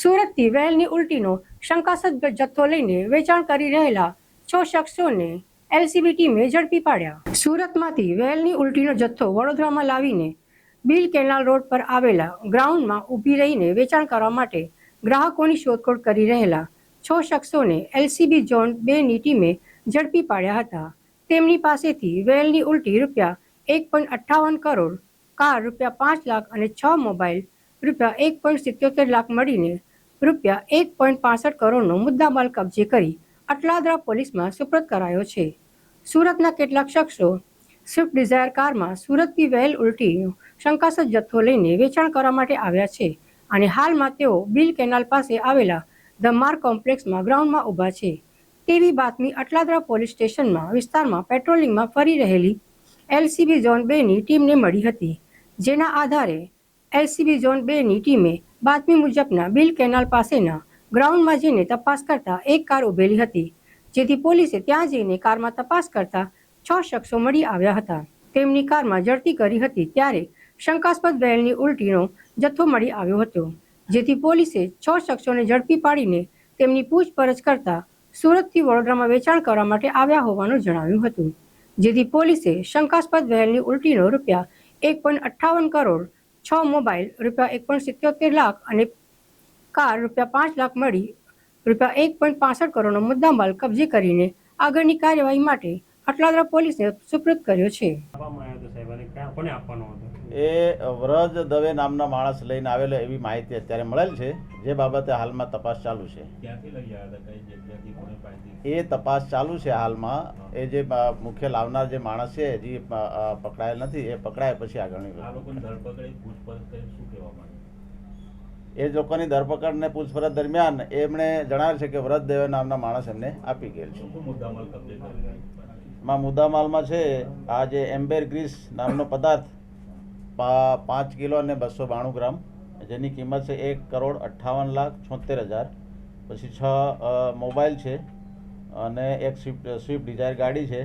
સુરતથી વહેલની ઉલટીનો શંકાસ્પદ જથ્થો લઈને વેચાણ કરી રહેલા છ શખ્સોને એલસીબી ટીમે ઝડપી પાડ્યા. સુરતમાંથી વહેલની ઉલટીનો જથ્થો વડોદરામાં લાવીને બિલ કેનાલ રોડ પર આવેલા ગ્રાઉન્ડમાં ઊભી રહીને વેચાણ કરવા માટે ગ્રાહકોની શોધખોળ કરી રહેલા છ શખ્સોને એલસીબી ઝોન બેની ટીમે ઝડપી પાડ્યા હતા. તેમની પાસેથી વેલની ઉલટી રૂપિયા એક પોઈન્ટ અઠ્ઠાવન કરોડ, કાર રૂપિયા પાંચ લાખ અને છ મોબાઈલ રૂપિયા એક પોઈન્ટ સિત્યોતેર લાખ મળીને રૂપિયા એક પોઈન્ટ પાસઠ કરોડનો મુદ્દામાલ કબજે કરી અટલાદરા પોલીસમાં સુપ્રત કરાયો છે. સુરતના કેટલાક શખ્સો સ્વિફ્ટ ડિઝાયર કારમાં સુરતથી વહેલ ઉલટીનો શંકાસ્પદ જથ્થો લઈને વેચાણ કરવા માટે આવ્યા છે અને હાલમાં તેઓ બિલ કેનાલ પાસે આવેલા ધ માર્ક કોમ્પ્લેક્સમાં ગ્રાઉન્ડમાં ઊભા છે. તેવી બાતમી અટલાદરા પોલીસ સ્ટેશનમાં વિસ્તારમાં પેટ્રોલિંગમાં ફરી રહેલી એલસીબી ઝોન બેની ટીમને મળી હતી, જેના આધારે એલસીબી ઝોન બેની ટીમે બાતમી મુજબના બિલ કેનાલ પાસેના ગ્રાઉન્ડમાં જઈને તપાસ કરતા એક કાર ઊભેલી હતી. જેથી પોલીસે ત્યાં જઈને કારમાં તપાસ કરતા છ શખ્સો મળી આવ્યા હતા. તેમની કારમાં ઝડપી કરી હતી ત્યારે શંકાસ્પદ બેલની ઉલટીનો જથ્થો મળી આવ્યો હતો. જેથી પોલીસે છ શખ્સોને ઝડપી પાડીને તેમની પૂછપરછ કરતા સુરતથી વડોદરામાં વેચાણ કરવા માટે આવ્યા હોવાનું જણાવ્યું હતું. જેથી પોલીસે શંકાસ્પદ વહેલની ઉલટીનો રૂપિયા એક પોઈન્ટ અઠ્ઠાવન કરોડ છ મોબાઈલ, રૂપિયા એક પોઈન્ટ સિત્યોતેર લાખ અને કાર રૂપિયા પાંચ લાખ મળી. રૂપિયા એક પોઈન્ટ પાસઠ કરોડનો મુદ્દામાલ કબજે કરીને આગળની કાર્યવાહી માટે અટલાદરા પોલીસને સુપ્રત કર્યો છે. એ વ્રજ દવે નામના માણસ લઈને આવેલો એવી માહિતી અત્યારે મળેલ છે જે બાબતે હાલમાં તપાસ ચાલુ છે. એ તપાસ ચાલુ છે હાલમાં. એ જે મુખ્ય લાવનાર જે માણસ છે હજી પકડાયેલ નથી એ પકડાય પછી આગળની એ લોકોની ધરપકડ ને પૂછપરછ દરમિયાન એમણે જણાવ્યું છે કે વ્રજ દેવ નામના માણસ એમને આપી ગયેલ છે. માં મુદ્દામાલમાં છે આ જે એમ્બેર ગ્રીસ નામનો પદાર્થ પાંચ કિલો અને બસો બાણું ગ્રામ, જેની કિંમત છે એક કરોડ અઠ્ઠાવન લાખ છોતેર હજાર. પછી છ મોબાઈલ છે અને એક સ્વિફ્ટ સ્વિફ્ટ ડિઝાયર ગાડી છે.